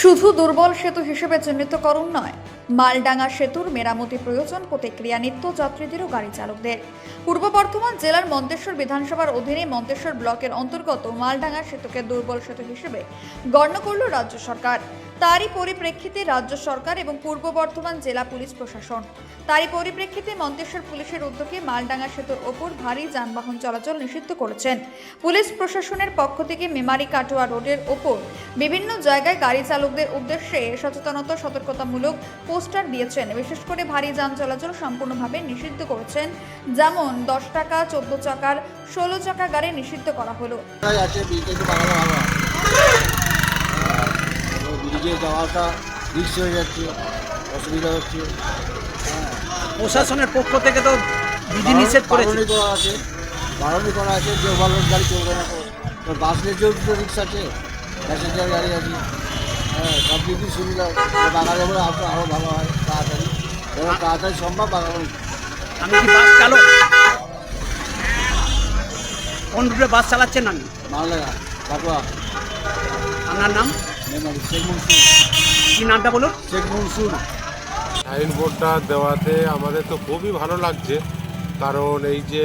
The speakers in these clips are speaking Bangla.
শুধু দুর্বল সেতু হিসেবে চিহ্নিতকরণ নয়, মালডাঙ্গা সেতুর মেরামতি প্রয়োজন প্রতিক্রিয়া নিত্য যাত্রীদের ও গাড়ি চালকদের। পূর্ব বর্ধমান জেলার মন্তেশ্বর বিধানসভার অধীনে মন্তেশ্বর ব্লকের অন্তর্গত মালডাঙ্গা সেতুকে দুর্বল সেতু হিসেবে গণ্য করল রাজ্য সরকার। তারই পরিপ্রেক্ষিতে রাজ্য সরকার এবং পূর্ব বর্ধমান জেলা পুলিশ প্রশাসন। তারই পরিপ্রেক্ষিতে মন্তেশ্বর পুলিশের উদ্যোগে মালডাঙ্গা সেতুর ওপর ভারী যানবাহন চলাচল নিষিদ্ধ করেছেন। পুলিশ প্রশাসনের পক্ষ থেকে মেমারি কাটোয়া রোডের ওপর বিভিন্ন জায়গায় গাড়ি চালকদের উদ্দেশ্যে সচেতনতা, সতর্কতামূলক পোস্টার দিয়েছেন। বিশেষ করে ভারী যান চলাচল সম্পূর্ণভাবে নিষিদ্ধ করেছেন। যেমন দশ টাকা, চোদ্দ চাকার, ষোলো চাকা গাড়ি নিষিদ্ধ করা হলো। ব্রিজে যাওয়াটা রিক্স হয়ে যাচ্ছে অসুবিধা হচ্ছে। প্রশাসনের পক্ষ থেকে তো বিধি নিষেধ করেছে। করা আছে বারণই করা আছে যে ওভারলোড গাড়ি চলবে না তো। তো বাস নিয়েছেও দুটো রিক্সা আছে প্যাসেঞ্জার গাড়ি আছে। হ্যাঁ সব দিকই সুবিধা বাগানে বলে আরও আরও ভালো হয় তাড়াতাড়ি। এবং তাড়াতাড়ি সম্ভব বাগান আমি কি বাস চালক? কোন রুটে বাস চালাচ্ছেন আমি মালদা কাটোয়া আপনার নাম? কি নামটা বলুন? শেখ মনসুর। সাইনবোর্ডটা দেওয়াতে আমাদের তো খুবই ভালো লাগছে কারণ এই যে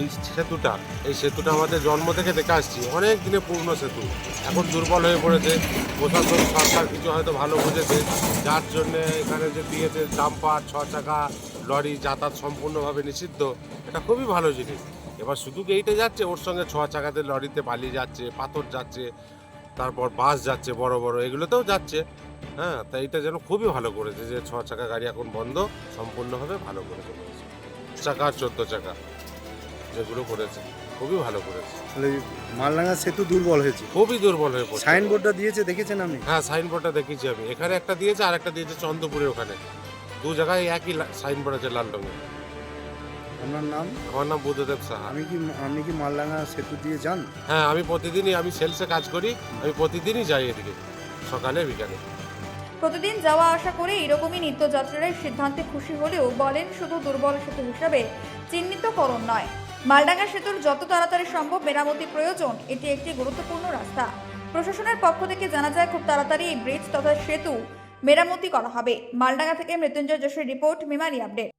এই সেতুটা এই সেতুটা আমাদের জন্ম থেকে দেখে আসছি অনেক দিনে পূর্ণ সেতু এখন দুর্বল হয়ে পড়েছে প্রশাসন সরকার কিছু হয়তো ভালো বুঝেছে যার জন্য এখানে যে দিয়েছে ডাম্পার ছ চাকা লরি যাতায়াত সম্পূর্ণভাবে নিষিদ্ধ এটা খুবই ভালো জিনিস। এবার শুধু কি এইটা যাচ্ছে? ওর সঙ্গে ছ চাকাতে লরিতে বালি যাচ্ছে পাথর যাচ্ছে তারপর বাস যাচ্ছে বড় বড় এগুলোতেও যাচ্ছে। হ্যাঁ তাই এটা যেন খুবই ভালো করেছে যে ছ চাকা গাড়ি এখন বন্ধ সম্পূর্ণভাবে ভালো করেছে করেছে। চাকা আর চোদ্দ চাকা যেগুলো করেছে খুবই ভালো করেছে। তাহলে মালডাঙ্গা সেতু দুর্বল হয়েছে। খুবই দুর্বল হয়ে পড়ছে। সাইনবোর্ডটা দিয়েছে দেখেছেন আপনি? হ্যাঁ সাইনবোর্ডটা দেখেছি আমি। এখানে একটা দিয়েছে আর একটা দিয়েছে চন্দ্রপুরের ওখানে। দু জায়গায় একই সাইনবোর্ড আছে লাল রঙের আপনার নাম? আমার নাম বুদ্ধদেব সাহা। আমি কি আপনি কি মালডাঙ্গা সেতু দিয়ে যান? হ্যাঁ আমি প্রতিদিনই আমি সেলসে কাজ করি আমি প্রতিদিনই যাই এদিকে সকালে বিকালে। প্রতিদিন যাওয়া আসা করে এরকমই নিত্যযাত্রীরা সিদ্ধান্তে খুশি হলেও বলেন শুধু দুর্বল সেতু হিসাবে চিহ্নিতকরণ নয়। মালডাঙ্গা সেতুর যত তাড়াতাড়ি সম্ভব মেরামতি প্রয়োজন এটি একটি গুরুত্বপূর্ণ রাস্তা। প্রশাসনের পক্ষ থেকে জানা যায় খুব তাড়াতাড়ি এই ব্রিজ তথা সেতু মেরামতি করা হবে। মালডাঙ্গা থেকে মৃত্যুঞ্জয় যোশীর রিপোর্ট মেমারি আপডেট।